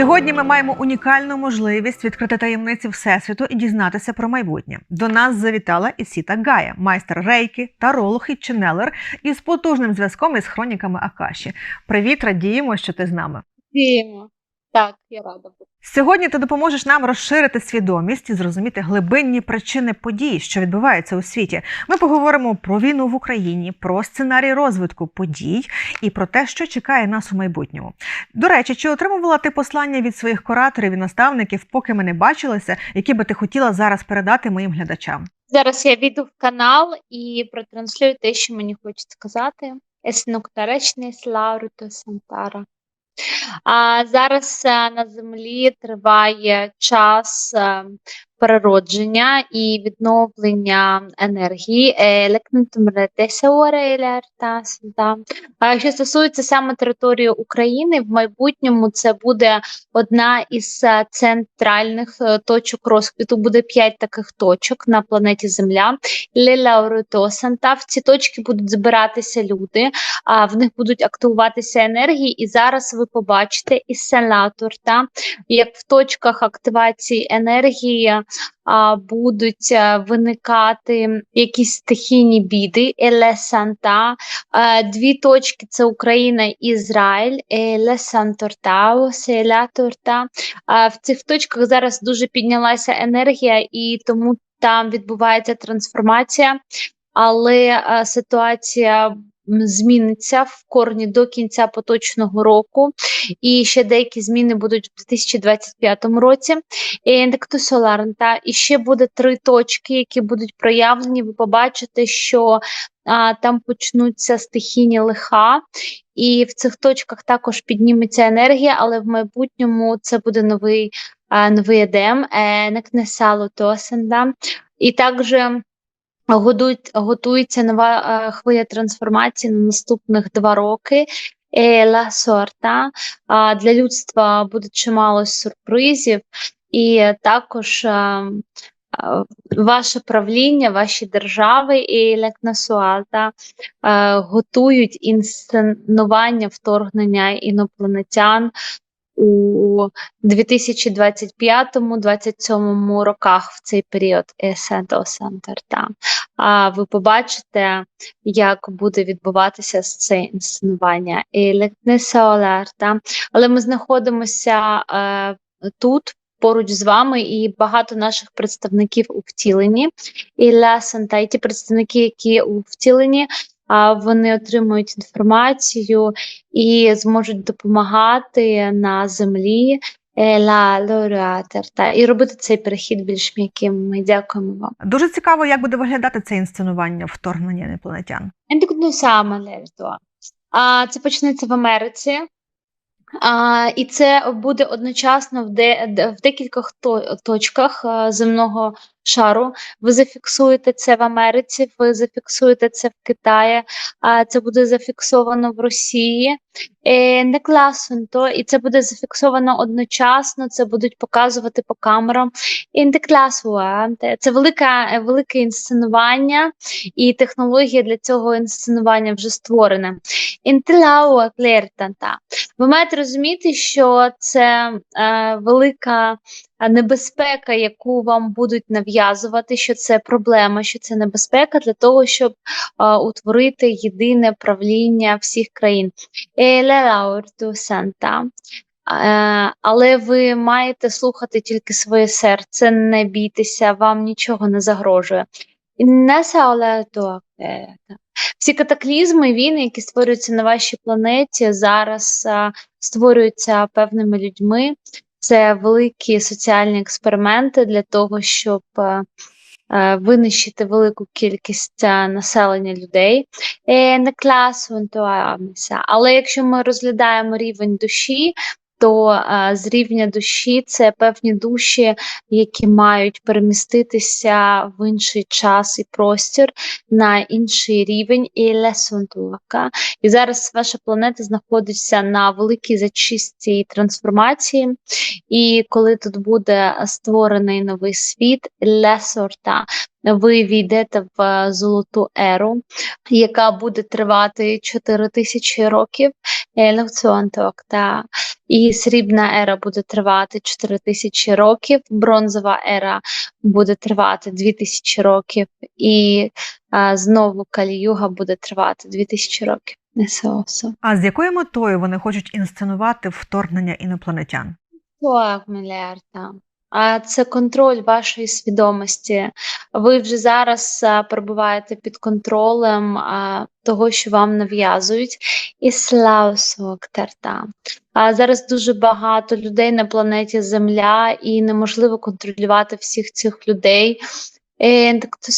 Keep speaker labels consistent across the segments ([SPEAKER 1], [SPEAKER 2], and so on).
[SPEAKER 1] Сьогодні ми маємо унікальну можливість відкрити таємниці всесвіту і дізнатися про майбутнє. До нас завітала Ісіта Гая, майстер рейки, таролог і ченелер із потужним зв'язком із хроніками Акаші. Привіт, радіємо, що ти з нами.
[SPEAKER 2] Діємо. Так, я рада бути.
[SPEAKER 1] Сьогодні ти допоможеш нам розширити свідомість і зрозуміти глибинні причини подій, що відбуваються у світі. Ми поговоримо про війну в Україні, про сценарій розвитку подій і про те, що чекає нас у майбутньому. До речі, чи отримувала ти послання від своїх кураторів і наставників, поки ми не бачилися, які би ти хотіла зараз передати моїм глядачам?
[SPEAKER 2] Зараз я війду в канал і протранслюю те, що мені хочуть сказати. Еснокторечний Слауруто Сантара. А зараз е, на землі триває час е, переродження і відновлення енергії. Е, А Що стосується саме території України, в майбутньому це буде одна із е, центральних е, точок розквіту. Буде п'ять таких точок на планеті Земля. Лелауритосанта. В ці точки будуть збиратися люди, а в них будуть активуватися енергії. І зараз ви побачите ісселатор, та як в точках активації енергії будуть виникати якісь стихійні біди, Еле Санта, дві точки це Україна і Ізраїль, Еле Сантортау, Селяторта. В цих точках зараз дуже піднялася енергія, і тому там відбувається трансформація, але ситуація зміниться в корні до кінця поточного року, і ще деякі зміни будуть в 2025 році. Соларнта. І ще буде три точки, які будуть проявлені. Ви побачите, що а, там почнуться стихійні лиха, і в цих точках також підніметься енергія, але в майбутньому це буде новий новий едем, е, некнесало тосенда. І також Годують, готується нова е, хвиля трансформації на наступних два роки. Ела сорта для людства буде чимало сюрпризів, і також е, е, ваше правління, ваші держави і лекнасуалта готують інсценування вторгнення інопланетян у 2025-2027 роках в цей період Есенто Сантерта. А ви побачите, як буде відбуватися це інсценування. Але ми знаходимося е, тут. Поруч з вами і багато наших представників у втіленні. І Санта, і ті представники, які у втіленні, вони отримують інформацію і зможуть допомагати на землі ла лауреатер, і робити цей перехід більш м'яким. Ми дякуємо вам.
[SPEAKER 1] Дуже цікаво, як буде виглядати це інсценування вторгнення інопланетян.
[SPEAKER 2] А це почнеться в Америці. А, І це буде одночасно в де, в декількох точках земного шару. Ви зафіксуєте це в Америці, ви зафіксуєте це в Китаї, а це буде зафіксовано в Росії. Е, не класно, і це буде зафіксовано одночасно, це будуть показувати по камерам. Це велике, велике інсценування, і технологія для цього інсценування вже створена. Ви маєте розуміти, що це е, велика небезпека, яку вам будуть нав'язувати, що це проблема, що це небезпека для того, щоб а, утворити єдине правління всіх країн. Санта. Але ви маєте слухати тільки своє серце, не бійтеся, вам нічого не загрожує. Всі катаклізми, війни, які створюються на вашій планеті, зараз створюються певними людьми, це великі соціальні експерименти для того, щоб е, е, винищити велику кількість е, населення людей. Не класу, але якщо ми розглядаємо рівень душі, то а, з рівня душі це певні душі, які мають переміститися в інший час і простір на інший рівень і лесунтуака. І зараз ваша планета знаходиться на великій зачистці і трансформації. І коли тут буде створений новий світ, лесорта, ви війдете в е, золоту еру, яка буде тривати 4 тисячі років. Та і срібна ера буде тривати 4 тисячі років, бронзова ера буде тривати 2 тисячі років, і а, знову каліюга буде тривати 2 тисячі років.
[SPEAKER 1] А з якою метою вони хочуть інсценувати вторгнення інопланетян?
[SPEAKER 2] Так, мільярда. А це контроль вашої свідомості. Ви вже зараз перебуваєте під контролем того, що вам нав'язують, і слава терта. А зараз дуже багато людей на планеті Земля, і неможливо контролювати всіх цих людей.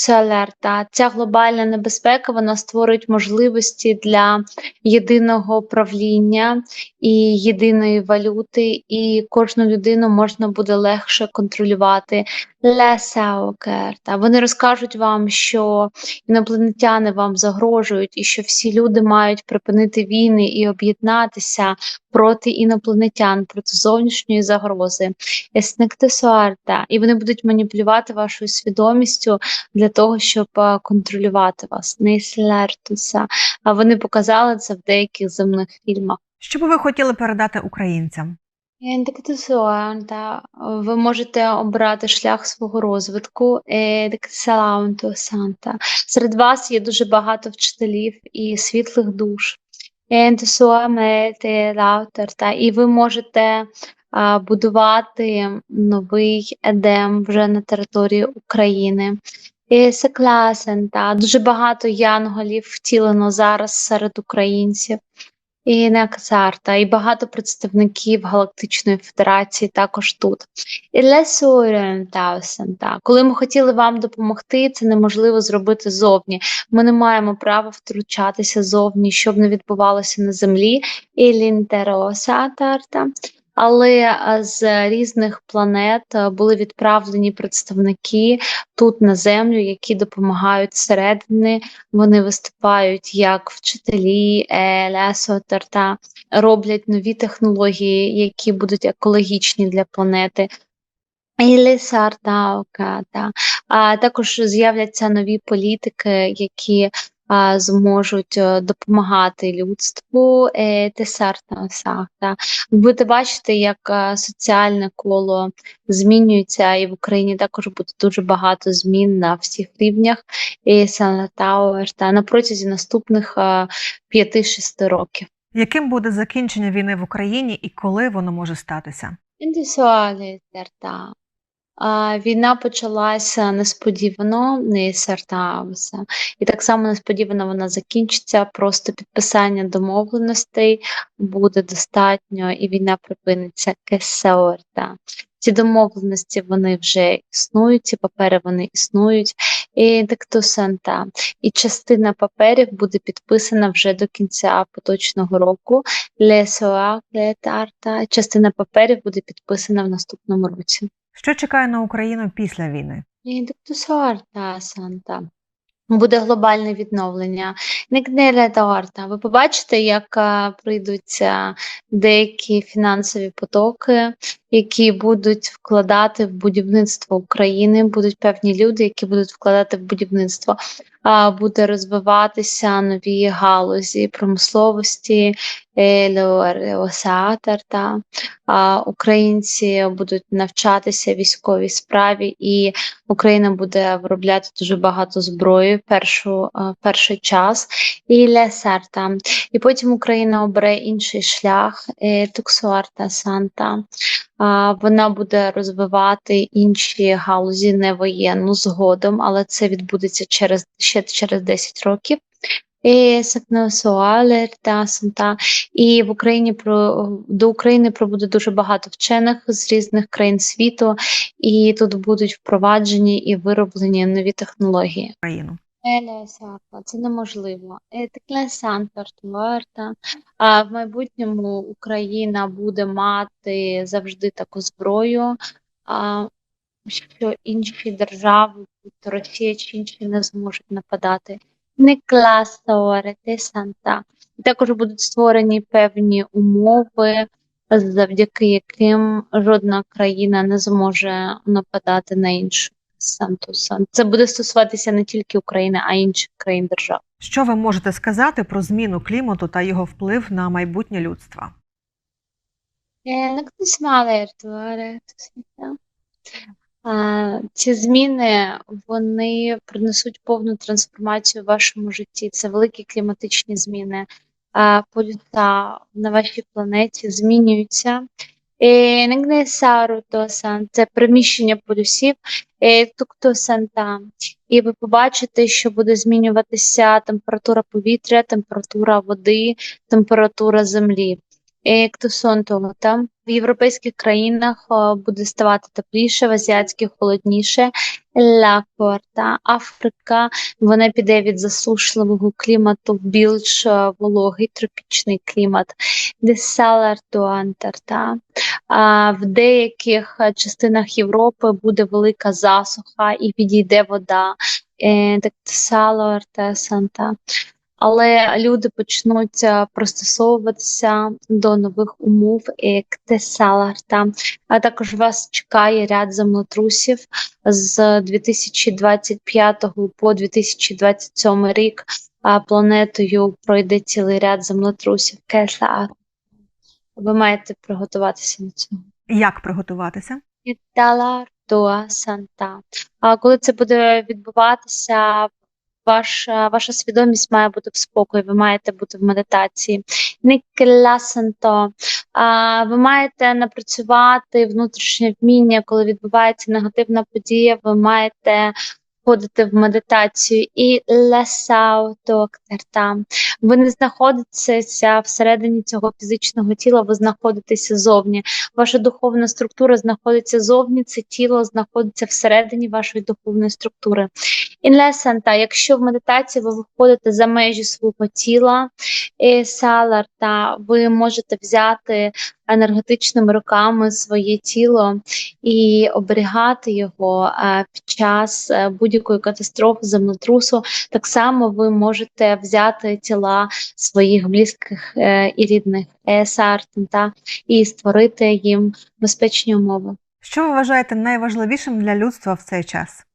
[SPEAKER 2] Алерта. Ця глобальна небезпека вона створить можливості для єдиного правління і єдиної валюти, і кожну людину можна буде легше контролювати. Лесаокерта. Вони розкажуть вам, що інопланетяни вам загрожують, і що всі люди мають припинити війни і об'єднатися проти інопланетян, проти зовнішньої загрози. Еснектесуарта. І вони будуть маніпулювати вашою свідомістю для того, щоб е, контролювати вас. Нейслертуса. А вони показали це в деяких земних фільмах.
[SPEAKER 1] Що би ви хотіли передати українцям?
[SPEAKER 2] Ви можете обрати шлях свого розвитку. Індиктусалаунту Серед вас є дуже багато вчителів і світлих душ. І ви можете будувати новий едем вже на території України. І Секласента. Дуже багато янголів втілено зараз серед українців. І Неаксарта, і багато представників Галактичної Федерації також тут. І Лесуорієнтаусента. Коли ми хотіли вам допомогти, це неможливо зробити зовні. Ми не маємо права втручатися зовні, щоб не відбувалося на землі. І лінтеросатарта. Але е, з різних планет е, були відправлені представники тут на землю, які допомагають зсередини. Вони виступають як вчителі, е, лесотарта, роблять нові технології, які будуть екологічні для планети. А також з'являться нові політики, які зможуть е, допомагати людству е, тесарта сахта. Будете бачити, як е, соціальне коло змінюється, і в Україні також буде дуже багато змін на всіх рівнях і Санатауер та на протязі наступних 5-6 років.
[SPEAKER 1] Яким буде закінчення війни в Україні і коли воно може статися?
[SPEAKER 2] Індивідуалі терта. А, Війна почалася несподівано, не сертався. І так само несподівано вона закінчиться. Просто підписання домовленостей буде достатньо, і війна припиниться кесеорта. Ці домовленості вони вже існують, ці папери вони існують. І диктусента. І частина паперів буде підписана вже до кінця поточного року. Лесоа, летарта. Частина паперів буде підписана в наступному році.
[SPEAKER 1] Що чекає на Україну після війни?
[SPEAKER 2] Буде глобальне відновлення. Ви побачите, як прийдуться деякі фінансові потоки, які будуть вкладати в будівництво України. Будуть певні люди, які будуть вкладати в будівництво. А, буде розвиватися нові галузі промисловості, осеатерта. Українці будуть навчатися військовій справі, і Україна буде виробляти дуже багато зброї першу, перший час і лесерта. І потім Україна обере інший шлях Туксуарта Санта. Вона буде розвивати інші галузі не воєнну згодом, але це відбудеться через ще через 10 років. І і в Україні про до України прибуде дуже багато вчених з різних країн світу, і тут будуть впроваджені і вироблені нові технології.
[SPEAKER 1] Країну.
[SPEAKER 2] Це неможливо. А в майбутньому Україна буде мати завжди таку зброю, а що інші держави, Росія чи інші не зможуть нападати. Не класорити санта. Також будуть створені певні умови, завдяки яким жодна країна не зможе нападати на іншу. Сантусан. Це буде стосуватися не тільки України, а й інших країн держав.
[SPEAKER 1] Що ви можете сказати про зміну клімату та його вплив на майбутнє людства?
[SPEAKER 2] Е. А, Ці зміни вони принесуть повну трансформацію в вашому житті. Це великі кліматичні зміни. А, Полюса на вашій планеті змінюються. Е, Негнесару тосан це приміщення полюсів, е, туктосан там. І ви побачите, що буде змінюватися температура повітря, температура води, температура землі. Як то там в європейських країнах е, буде ставати тепліше, в азіатських холодніше. Ла кварта Африка вона піде від засушливого клімату в більш е, вологий тропічний клімат. Де до Антарта. А в деяких е, частинах Європи буде велика засуха і підійде вода. Е, Так та санта але люди почнуть е, пристосовуватися до нових умов, як Тесаларта. А також вас чекає ряд землетрусів з 2025 по 2027 рік. А планетою пройде цілий ряд землетрусів. Кесла. Ви маєте приготуватися на цього.
[SPEAKER 1] Як приготуватися?
[SPEAKER 2] Італар Дуа Санта. А коли це буде відбуватися, ваша, ваша свідомість має бути в спокої, ви маєте бути в медитації. Не клясенто. ви маєте напрацювати внутрішнє вміння, коли відбувається негативна подія, ви маєте входити в медитацію і лесаутоктарта. Ви не знаходитеся всередині цього фізичного тіла, ви знаходитеся зовні. Ваша духовна структура знаходиться зовні, це тіло знаходиться всередині вашої духовної структури. Інлесанта, якщо в медитації ви виходите за межі свого тіла, і саларта, ви можете взяти енергетичними руками своє тіло і оберігати його е, під час е, будь-якої катастрофи, землетрусу. Так само ви можете взяти тіла своїх близьких е, і рідних есартента і створити їм безпечні умови.
[SPEAKER 1] Що ви вважаєте найважливішим для людства в цей час?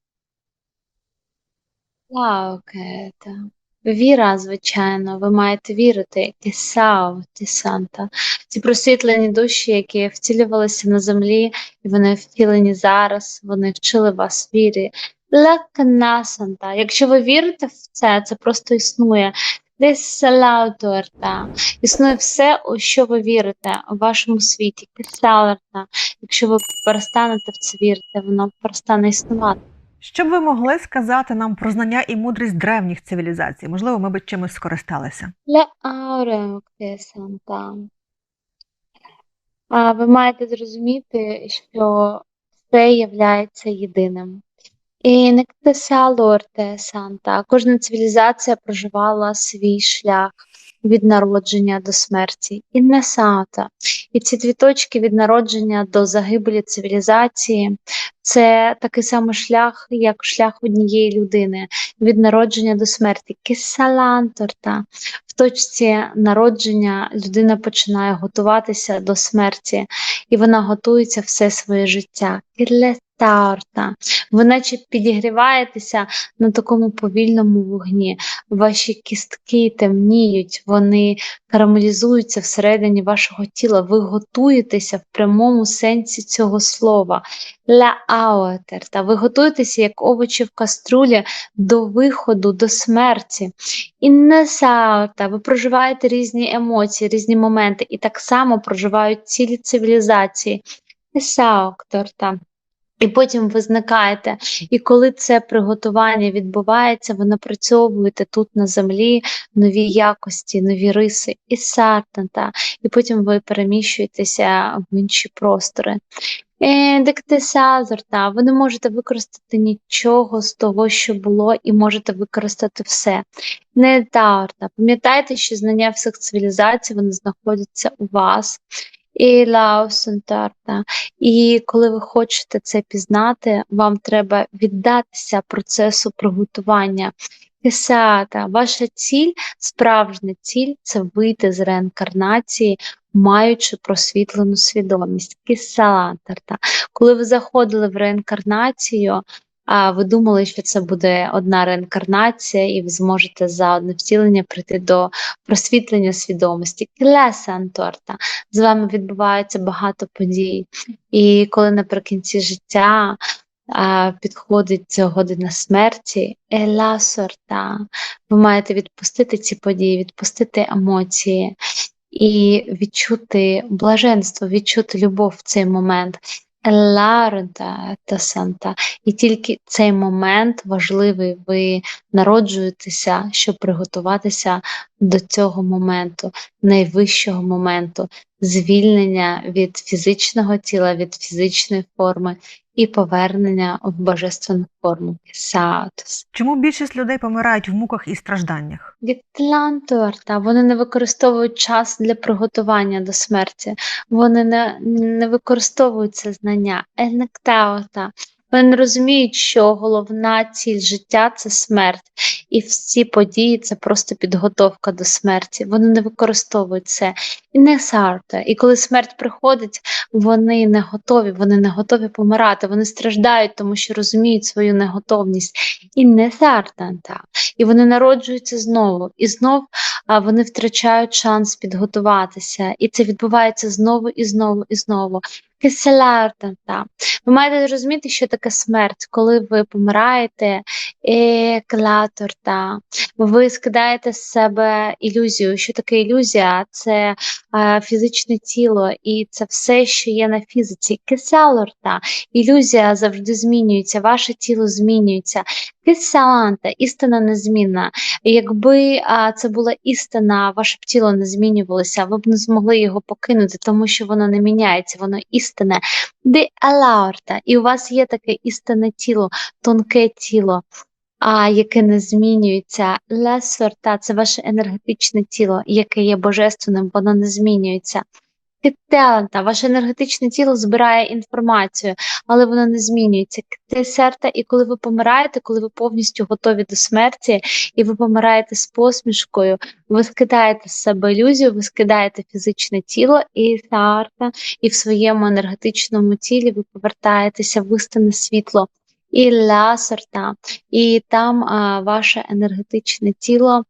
[SPEAKER 2] Лаукета. Віра, звичайно, ви маєте вірити, Тісао, Тісанта. Ці просвітлені душі, які втілювалися на землі, і вони втілені зараз, вони вчили вас вірі. Лакнасанта. Якщо ви вірите в це, це просто існує. Десалауторта. Існує все, у що ви вірите у вашому світі. Кесалерта. Якщо ви перестанете в це вірити, воно перестане існувати.
[SPEAKER 1] Що б ви могли сказати нам про знання і мудрість древніх цивілізацій? Можливо, ми б чимось скористалися.
[SPEAKER 2] Ви маєте зрозуміти, що все являється єдиним. І не санта. Кожна цивілізація проживала свій шлях від народження до смерті. І не сата. І ці дві точки від народження до загибелі цивілізації це такий самий шлях, як шлях однієї людини від народження до смерті. Кесаланторта. В точці народження людина починає готуватися до смерті, і вона готується все своє життя. Тарта. Ви наче підігріваєтеся на такому повільному вогні. Ваші кістки темніють, вони карамелізуються всередині вашого тіла. Ви готуєтеся в прямому сенсі цього слова. Ля. Ви готуєтеся, як овочі в каструлі, до виходу, до смерті. І несаута. Ви проживаєте різні емоції, різні моменти, і так само проживають цілі цивілізації. Есаукторта. І потім ви зникаєте. І коли це приготування відбувається, ви напрацьовуєте тут на землі нові якості, нові риси і сартанта, і потім ви переміщуєтеся в інші простори. Дектесазорта, ви не можете використати нічого з того, що було, і можете використати все. Не Недарта. Пам'ятайте, що знання всіх цивілізацій вони знаходяться у вас і лаусентарта. І коли ви хочете це пізнати, вам треба віддатися процесу приготування. Кесата, ваша ціль, справжня ціль це вийти з реінкарнації, маючи просвітлену свідомість. Кесалатарта. Коли ви заходили в реінкарнацію, а ви думали, що це буде одна реінкарнація, і ви зможете за одне втілення прийти до просвітлення свідомості. Клеса Анторта. З вами відбувається багато подій. І коли наприкінці життя а, підходить година смерті, ела сорта, ви маєте відпустити ці події, відпустити емоції і відчути блаженство, відчути любов в цей момент. Еларда та санта. І тільки цей момент важливий, ви народжуєтеся, щоб приготуватися до цього моменту, найвищого моменту, звільнення від фізичного тіла, від фізичної форми і повернення в божественну форму. Саатус.
[SPEAKER 1] Чому більшість людей помирають в муках і стражданнях?
[SPEAKER 2] Від Вітлантуарта, вони не використовують час для приготування до смерті, вони не, не використовують це знання. Енектаута. Вони не розуміють, що головна ціль життя це смерть, і всі події це просто підготовка до смерті. Вони не використовують це і не сарта. І коли смерть приходить, вони не готові, вони не готові помирати, вони страждають, тому що розуміють свою неготовність. І не сартанта. І вони народжуються знову, і знов вони втрачають шанс підготуватися. І це відбувається знову і знову і знову. Киселартанта. Ви маєте зрозуміти, що таке смерть, коли ви помираєте, еклаторта, ви скидаєте з себе ілюзію. Що таке ілюзія? Це е, фізичне тіло, і це все, що є на фізиці. Киселорта, ілюзія завжди змінюється, ваше тіло змінюється. Киселанта, істина незмінна. Якби а, це була істина, ваше б тіло не змінювалося, ви б не змогли його покинути, тому що воно не міняється, воно істинне. Де алаорта, і у вас є таке істинне тіло, тонке тіло, а яке не змінюється. Лесорта це ваше енергетичне тіло, яке є божественним, воно не змінюється. Кетеланта, ваше енергетичне тіло збирає інформацію, але воно не змінюється. Кетесерта, і коли ви помираєте, коли ви повністю готові до смерті, і ви помираєте з посмішкою, ви скидаєте з себе ілюзію, ви скидаєте фізичне тіло і сарта, і в своєму енергетичному тілі ви повертаєтеся в істинне світло. І лясерта, і там а, ваше енергетичне тіло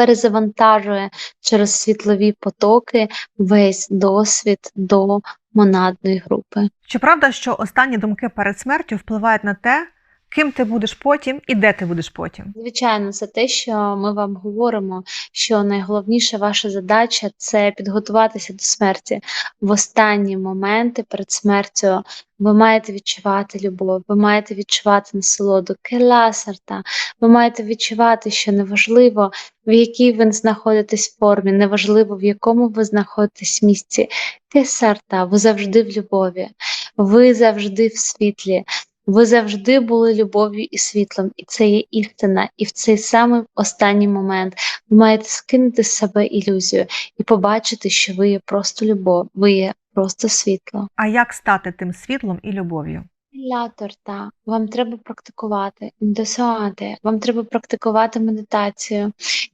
[SPEAKER 2] перезавантажує через світлові потоки весь досвід до монадної групи.
[SPEAKER 1] Чи правда, що останні думки перед смертю впливають на те, ким ти будеш потім і де ти будеш потім?
[SPEAKER 2] Звичайно, це те, що ми вам говоримо, що найголовніша ваша задача це підготуватися до смерті в останні моменти перед смертю. Ви маєте відчувати любов, ви маєте відчувати насолоду, келасарта, ви маєте відчувати, що неважливо, в якій ви знаходитесь формі, неважливо, в якому ви знаходитесь місці. Кесарта, ви завжди в любові, ви завжди в світлі. Ви завжди були любов'ю і світлом, і це є істина. І в цей самий останній момент ви маєте скинути з себе ілюзію і побачити, що ви є просто любов, ви є просто світло.
[SPEAKER 1] А як стати тим світлом і любов'ю?
[SPEAKER 2] Ля торта, вам треба практикувати, індосуати, вам треба практикувати медитацію.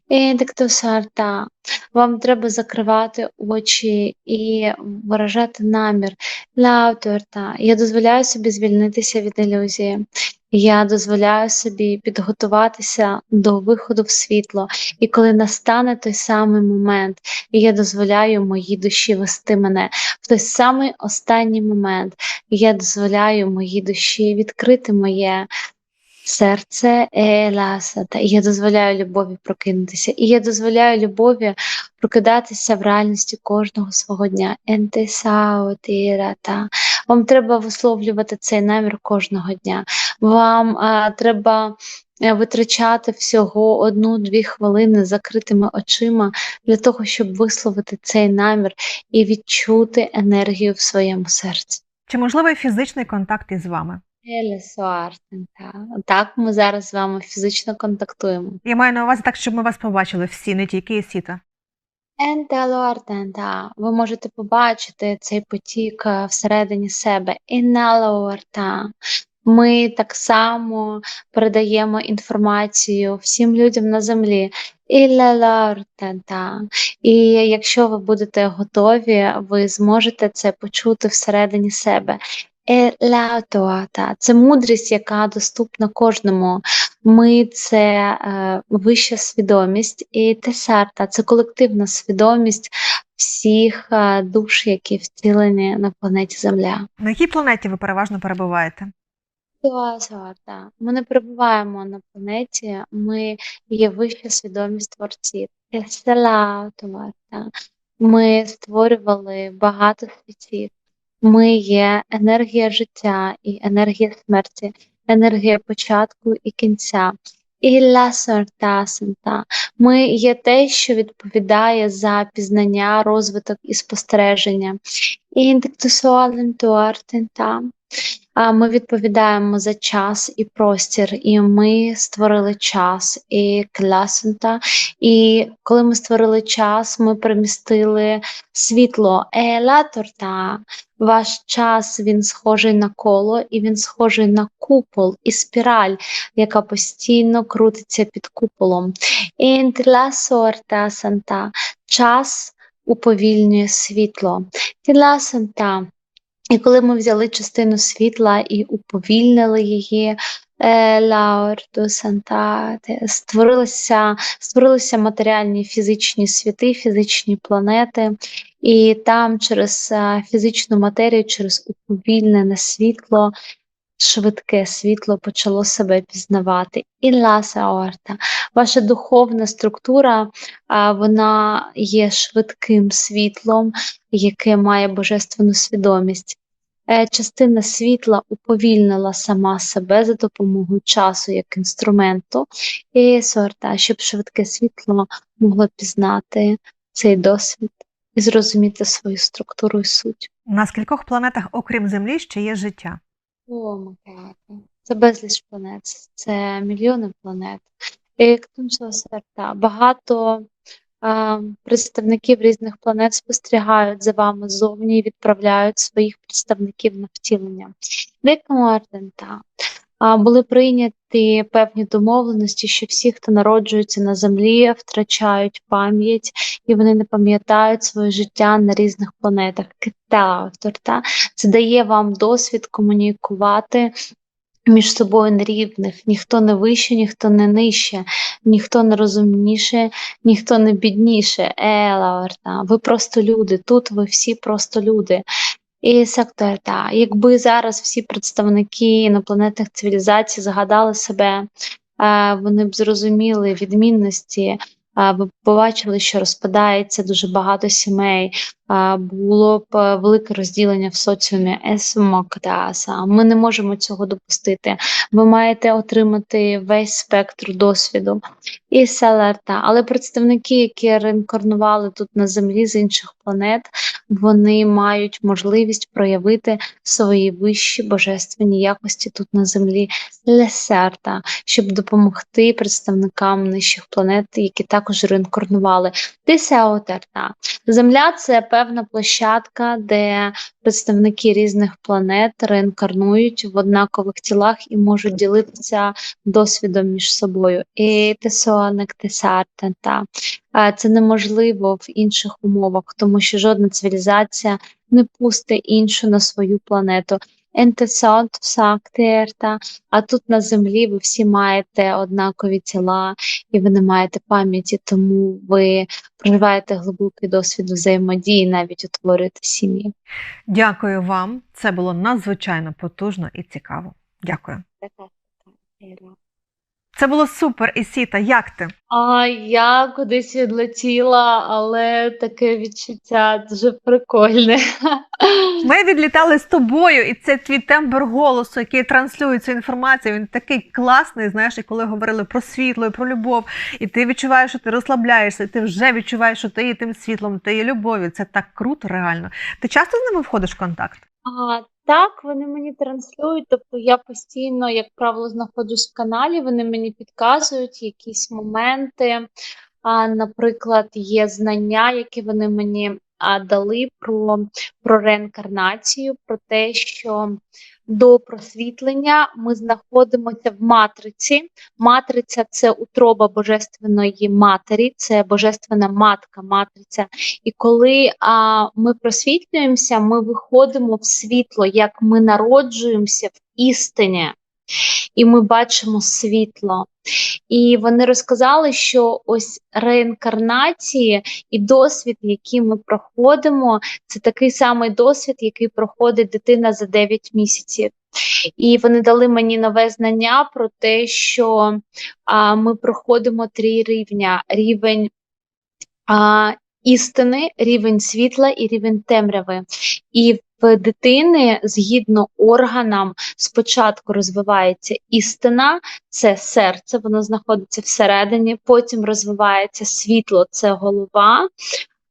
[SPEAKER 2] Індектосарта, вам треба закривати очі і виражати намір. Ля торта, я дозволяю собі звільнитися від ілюзії. Я дозволяю собі підготуватися до виходу в світло, і коли настане той самий момент, я дозволяю моїй душі вести мене в той самий останній момент, я дозволяю моїй душі відкрити моє серце еласата, і я дозволяю любові прокинутися, і я дозволяю любові прокидатися в реальності кожного свого дня. Ентесаутирата. Вам треба висловлювати цей намір кожного дня. Вам а, треба е, витрачати всього одну-дві хвилини закритими очима для того, щоб висловити цей намір і відчути енергію в своєму серці.
[SPEAKER 1] Чи можливий фізичний контакт із вами?
[SPEAKER 2] Суартенка. Так, ми зараз з вами фізично контактуємо.
[SPEAKER 1] Я маю на увазі так, щоб ми вас побачили всі, не тільки Ісіта.
[SPEAKER 2] Ентелуартента. Ви можете побачити цей потік е, всередині себе. Інелуарта. Ми так само передаємо інформацію всім людям на землі. Ілелартента. І якщо ви будете готові, ви зможете це почути всередині себе. Елеатуата це мудрість, яка доступна кожному. Ми це е, вища свідомість, і тесарта це колективна свідомість всіх е, душ, які втілені на планеті Земля.
[SPEAKER 1] На якій планеті ви переважно перебуваєте?
[SPEAKER 2] Туазарта. Ми не перебуваємо на планеті, ми є вища свідомість творців. Еселаутоварта. Ми створювали багато світів. Ми є енергія життя і енергія смерті, енергія початку і кінця. І ла сорта. Ми є те, що відповідає за пізнання, розвиток і спостереження. І інтектусуалем туартента. А Ми відповідаємо за час і простір, і ми створили час і класента. І коли ми створили час, ми перемістили світло елаторта. Ваш час він схожий на коло, і він схожий на купол і спіраль, яка постійно крутиться під куполом. Інтласорта санта. Час уповільнює світло. Тіла санта. І коли ми взяли частину світла і уповільнили її, е, Лаурду Санта, створилися, створилися матеріальні фізичні світи, фізичні планети, і там через е, фізичну матерію, через уповільнене світло, швидке світло почало себе пізнавати. І ласа орта. Ваша духовна структура, вона є швидким світлом, яке має божественну свідомість. Е, Частина світла уповільнила сама себе за допомогою часу як інструменту, і сорта, щоб швидке світло могло пізнати цей досвід і зрозуміти свою структуру і суть.
[SPEAKER 1] На скількох планетах, окрім Землі, ще є життя?
[SPEAKER 2] О, Макеати. Це безліч планет, це мільйони планет. І серта, багато е, представників різних планет спостерігають за вами ззовні і відправляють своїх представників на втілення. Декому ардента були прийняті певні домовленості, що всі, хто народжується на землі, втрачають пам'ять і вони не пам'ятають своє життя на різних планетах. Кетаутор, та? Це дає вам досвід комунікувати між собою на рівних. Ніхто не вище, ніхто не нижче, ніхто не розумніше, ніхто не бідніше. Елаверта, ви просто люди. Тут ви всі просто люди. І сектор, та. Якби зараз всі представники інопланетних цивілізацій згадали себе, е, вони б зрозуміли відмінності, ви побачили, що розпадається дуже багато сімей, було б е, велике розділення в соціумі. Есмоктаса. Ми не можемо цього допустити. Ви маєте отримати весь спектр досвіду і селерта. Але представники, які реінкарнували тут на землі з інших планет, вони мають можливість проявити свої вищі божественні якості тут на землі лесерта, щоб допомогти представникам нижчих планет, які також реінкарнували. Тисеотерта. Земля це певна площадка, де представники різних планет реінкарнують в однакових тілах і можуть ділитися досвідом між собою. І та Це неможливо в інших умовах, тому що жодна цивілізація не пусте іншу на свою планету. Ентесант всактерта, а тут на землі ви всі маєте однакові тіла і ви не маєте пам'яті, тому ви проживаєте глибокий досвід взаємодії, навіть утворюєте сім'ї.
[SPEAKER 1] Дякую вам. Це було надзвичайно потужно і цікаво. Дякую. Це було супер, Ісіта. Як ти?
[SPEAKER 2] А я кудись відлетіла, але таке відчуття дуже прикольне.
[SPEAKER 1] Ми відлітали з тобою, і це твій тембр голосу, який транслює цю інформацію. Він такий класний. Знаєш, і коли говорили про світло і про любов, і ти відчуваєш, що ти розслабляєшся, і ти вже відчуваєш, що ти є тим світлом, ти є любов'ю. Це так круто, реально. Ти часто з ними входиш в контакт?
[SPEAKER 2] А, так, вони мені транслюють, тобто я постійно, як правило, знаходжусь в каналі, вони мені підказують якісь моменти. А, наприклад, є знання, які вони мені а, дали про, про реінкарнацію, про те, що до просвітлення ми знаходимося в матриці. Матриця це утроба божественної матері, це божественна матка, матриця. І коли а, ми просвітлюємося, ми виходимо в світло, як ми народжуємося в істині, і ми бачимо світло. І вони розказали, що ось реінкарнації і досвід, який ми проходимо, це такий самий досвід, який проходить дитина за 9 місяців. І вони дали мені нове знання про те, що а, ми проходимо три рівня: рівень а, істини, рівень світла і рівень темряви. І в дитини, згідно органам, спочатку розвивається істина, це серце, воно знаходиться всередині, потім розвивається світло, це голова.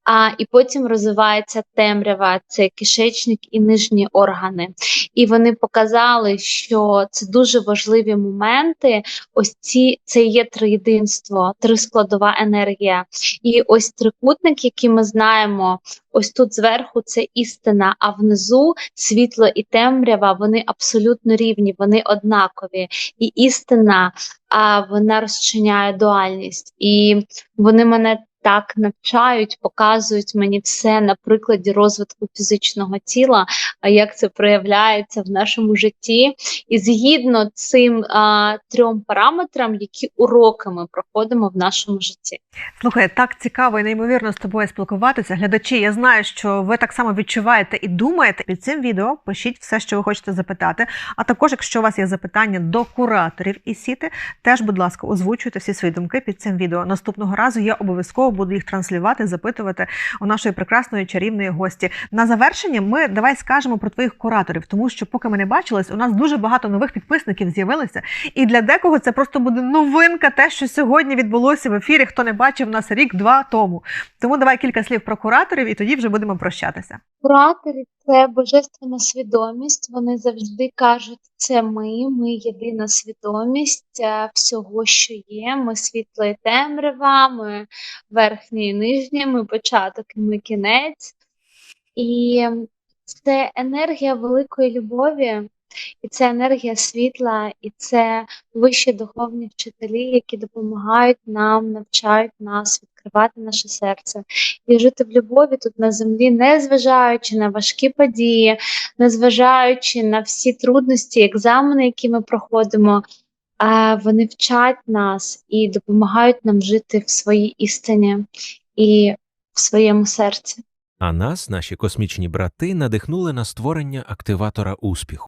[SPEAKER 2] А і потім розвивається темрява, це кишечник і нижні органи. І вони показали, що це дуже важливі моменти. Ось ці це є триєдинство, трискладова енергія. І ось трикутник, який ми знаємо, ось тут зверху це істина, а внизу світло і темрява вони абсолютно рівні, вони однакові. І істина, а вона розчиняє дуальність. І вони мене так навчають, показують мені все на прикладі розвитку фізичного тіла, як це проявляється в нашому житті. І згідно цим а, трьом параметрам, які уроки ми проходимо в нашому житті.
[SPEAKER 1] Слухай, так цікаво і неймовірно з тобою спілкуватися. Глядачі, я знаю, що ви так само відчуваєте і думаєте. Під цим відео пишіть все, що ви хочете запитати. А також, якщо у вас є запитання до кураторів і сіти, теж, будь ласка, озвучуйте всі свої думки під цим відео. Наступного разу я обов'язково буду їх транслювати, запитувати у нашої прекрасної чарівної гості. На завершення ми давай скажемо про твоїх кураторів, тому що поки ми не бачились, у нас дуже багато нових підписників з'явилося. І для декого це просто буде новинка, те, що сьогодні відбулося в ефірі. Хто не бачив нас рік-два тому. Тому давай кілька слів про кураторів, і тоді вже будемо прощатися.
[SPEAKER 2] Куратори це божественна свідомість. Вони завжди кажуть, це ми, ми єдина свідомість е, всього, що є. Ми світло і темрява, ми верхнє і нижнє, ми початок і ми кінець. І це енергія великої любові, і це енергія світла, і це вищі духовні вчителі, які допомагають нам, навчають нас відкривати наше серце і жити в любові тут на землі, не зважаючи на важкі події, не зважаючи на всі трудності, екзамени, які ми проходимо. Вони вчать нас і допомагають нам жити в своїй істині і в своєму серці.
[SPEAKER 3] А нас, наші космічні брати, надихнули на створення активатора успіху.